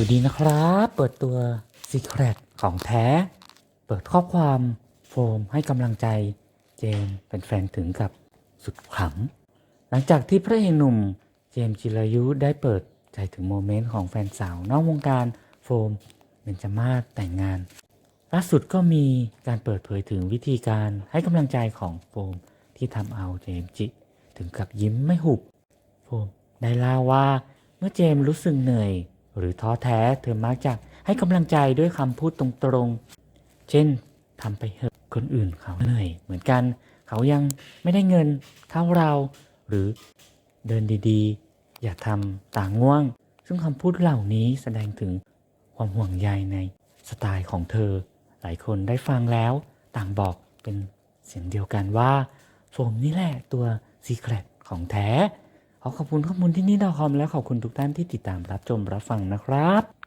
วัสดีนะครับ เปิดตัว Secret ของแท้ เปิดข้อความโฟมให้กำลังใจเจมเป็นแฟนถึงกับสุดขำหลังจากที่พระเอกหนุ่มเจมจิรายุได้เปิดใจถึงโมเมนต์ของแฟนสาวนอกวงการโฟมเบนจามาศแต่งงานล่าสุดก็มีการเปิดเผยถึงวิธีการให้กำลังใจของโฟมที่ทำเอาเจมจิ ถึงกับยิ้มไม่หุบ โฟมได้เล่าว่าเมื่อเจมรู้สึกเหนื่อย หรือท้อแท้เธอมักจะให้กำลังใจด้วยคำพูดตรงๆ เช่นทำไปเถอะคนอื่นเขาเหนื่อยเหมือนกัน เขายังไม่ได้เงินเท่าเรา หรือเดินดีๆ อย่าทำต่างง่วง ซึ่งคำพูดเหล่านี้แสดงถึงความห่วงใยในสไตล์ของเธอ หลายคนได้ฟังแล้วต่างบอกเป็นเสียงเดียวกันว่าโฟมนี่แหละตัวซีเครตของแท้ ขอขอบคุณข้อมูลที่นี่ดอคอมและขอบคุณทุกท่านที่ติดตามรับชมรับฟังนะครับ